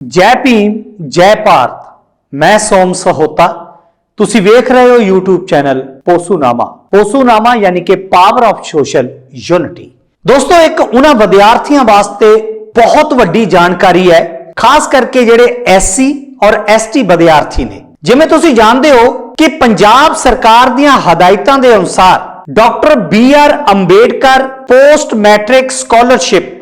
ਜੈ ਭੀਮ, ਜੈ ਭਾਰਤ, ਮੈਂ ਸੋਮ ਸਹੋਤਾ। ਤੁਸੀਂ ਵੇਖ ਰਹੇ ਹੋ YouTube ਚੈਨਲ ਪੋਸੂਨਾਮਾ। ਪੋਸੂਨਾਮਾ ਯਾਨੀ ਕਿ ਪਾਵਰ ਆਫ ਸੋਸ਼ਲ ਯੂਨਿਟੀ ਦੋਸਤੋ, ਇੱਕ ਉਹਨਾਂ ਵਿਦਿਆਰਥੀਆਂ ਵਾਸਤੇ ਬਹੁਤ ਵੱਡੀ ਜਾਣਕਾਰੀ ਹੈ, ਖਾਸ ਕਰਕੇ ਜਿਹੜੇ ਐਸਸੀ ਔਰ ਐਸਟੀ ਵਿਦਿਆਰਥੀ ਨੇ। ਜਿਵੇਂ ਤੁਸੀਂ ਜਾਣਦੇ ਹੋ ਕਿ ਪੰਜਾਬ ਸਰਕਾਰ ਦੀਆਂ ਹਦਾਇਤਾਂ ਦੇ ਅਨੁਸਾਰ doctor B R Ambedkar post matric scholarship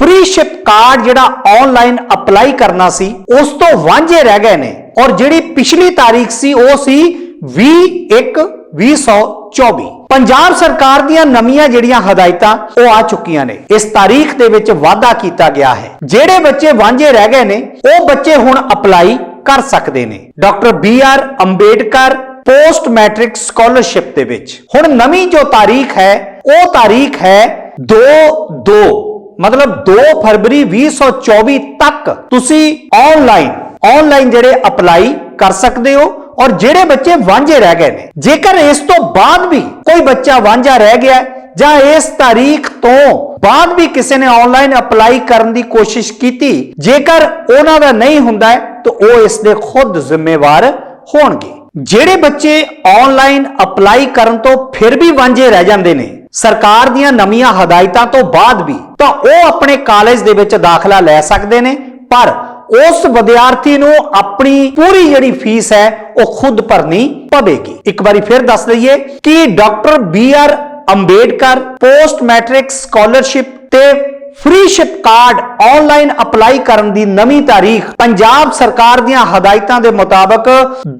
freeship card ਜਿਹੜਾ ਆਨਲਾਈਨ ਅਪਲਾਈ ਕਰਨਾ ਸੀ, ਉਸ ਤੋਂ ਵਾਂਝੇ ਰਹਿ ਗਏ ਨੇ। ਔਰ ਜਿਹੜੀ ਪਿਛਲੀ ਤਾਰੀਖ ਸੀ, ਉਹ ਸੀ 21 2024 ਪੰਜਾਬ ਸਰਕਾਰ ਦੀਆਂ ਨਵੀਆਂ ਜਿਹੜੀਆਂ ਹਦਾਇਤਾਂ, ਉਹ ਆ ਚੁੱਕੀਆਂ ਨੇ। ਇਸ ਤਾਰੀਖ ਦੇ ਵਿੱਚ ਵਾਅਦਾ ਕੀਤਾ ਗਿਆ ਹੈ। ਜਿਹੜੇ ਬੱਚੇ ਵਾਂਝੇ ਰਹਿ ਗਏ ਨੇ, ਉਹ ਬੱਚੇ ਹੁਣ ਅਪਲਾਈ ਕਰ ਸਕਦੇ ਨੇ। Doctor B R Ambedkar post matric scholarship ਦੇ ਵਿੱਚ। ਹੁਣ ਨਵੀਂ ਜੋ ਤਾਰੀਖ ਹੈ, ਉਹ ਤਾਰੀਖ ਹੈ 2 2 ਮਤਲਬ 2 ਫਰਵਰੀ 2024 ਤੱਕ ਤੁਸੀਂ ਆਨਲਾਈਨ ਆਨਲਾਈਨ ਜਿਹੜੇ ਅਪਲਾਈ ਕਰ ਸਕਦੇ ਹੋ ਔਰ ਜਿਹੜੇ ਬੱਚੇ ਵਾਂਝੇ ਰਹਿ ਗਏ ਨੇ। ਜੇਕਰ ਇਸ ਤੋਂ ਬਾਅਦ ਵੀ ਕੋਈ ਬੱਚਾ ਵਾਂਝਾ ਰਹਿ ਗਿਆ ਜਾਂ ਇਸ ਤਾਰੀਖ ਤੋਂ ਬਾਅਦ ਵੀ ਕਿਸੇ ਨੇ ਆਨਲਾਈਨ ਅਪਲਾਈ ਕਰਨ ਦੀ ਕੋਸ਼ਿਸ਼ ਕੀਤੀ, ਜੇਕਰ ਉਹਨਾਂ ਦਾ ਨਹੀਂ ਹੁੰਦਾ ਤਾਂ ਉਹ ਇਸ ਦੇ ਖੁਦ ਜ਼ਿੰਮੇਵਾਰ ਹੋਣਗੇ। ਜਿਹੜੇ ਬੱਚੇ ਆਨਲਾਈਨ ਅਪਲਾਈ ਕਰਨ ਤੋਂ ਫਿਰ ਵੀ ਵਾਂਝੇ ਰਹਿ ਜਾਂਦੇ ਨੇ ਸਰਕਾਰ ਦੀਆਂ ਨਵੀਆਂ ਹਦਾਇਤਾਂ ਤੋਂ ਬਾਅਦ ਵੀ ਤਾਂ ਉਹ ਆਪਣੇ ਕਾਲਜ ਦੇ ਵਿੱਚ ਦਾਖਲਾ ਲੈ ਸਕਦੇ ਨੇ, ਪਰ ਉਸ ਵਿਦਿਆਰਥੀ ਨੂੰ ਆਪਣੀ ਪੂਰੀ ਜਿਹੜੀ ਫੀਸ ਹੈ ਉਹ ਖੁਦ ਭਰਨੀ ਪਵੇਗੀ। ਇੱਕ ਵਾਰੀ ਫਿਰ ਦੱਸ ਦਈਏ ਕਿ doctor B R Ambedkar post matric scholarship ਤੇ freeship card online apply ਕਰਨ ਦੀ ਨਵੀਂ ਤਾਰੀਖ ਪੰਜਾਬ ਸਰਕਾਰ ਦੀਆਂ ਹਦਾਇਤਾਂ ਦੇ ਮੁਤਾਬਕ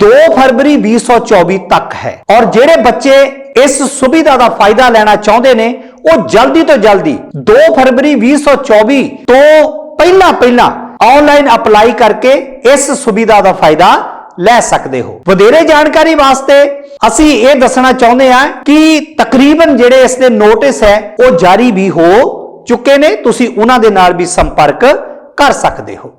2 ਫਰਵਰੀ 2024 ਤੱਕ ਹੈ। ਔਰ ਜਿਹੜੇ ਬੱਚੇ ਇਸ ਸੁਵਿਧਾ ਦਾ ਫਾਇਦਾ ਲੈਣਾ ਚਾਹੁੰਦੇ ਨੇ, ਉਹ ਜਲਦੀ ਤੋਂ ਜਲਦੀ 2 ਫਰਵਰੀ 2024 ਤੋਂ ਪਹਿਲਾਂ ਪਹਿਲਾਂ ਆਨਲਾਈਨ ਅਪਲਾਈ ਕਰਕੇ ਇਸ ਸੁਵਿਧਾ ਦਾ ਫਾਇਦਾ ਲੈ ਸਕਦੇ ਹੋ। ਵਧੇਰੇ ਜਾਣਕਾਰੀ ਵਾਸਤੇ ਅਸੀਂ ਇਹ ਦੱਸਣਾ ਚਾਹੁੰਦੇ ਹਾਂ ਕਿ ਤਕਰੀਬਨ ਜਿਹੜੇ ਇਸ ਦੇ ਨੋਟਿਸ ਹੈ, ਉਹ ਜਾਰੀ ਵੀ ਹੋ ਚੁੱਕੇ ਨੇ ਤੁਸੀਂ ਉਹਨਾਂ ਦੇ ਨਾਲ ਵੀ ਸੰਪਰਕ ਕਰ ਸਕਦੇ ਹੋ।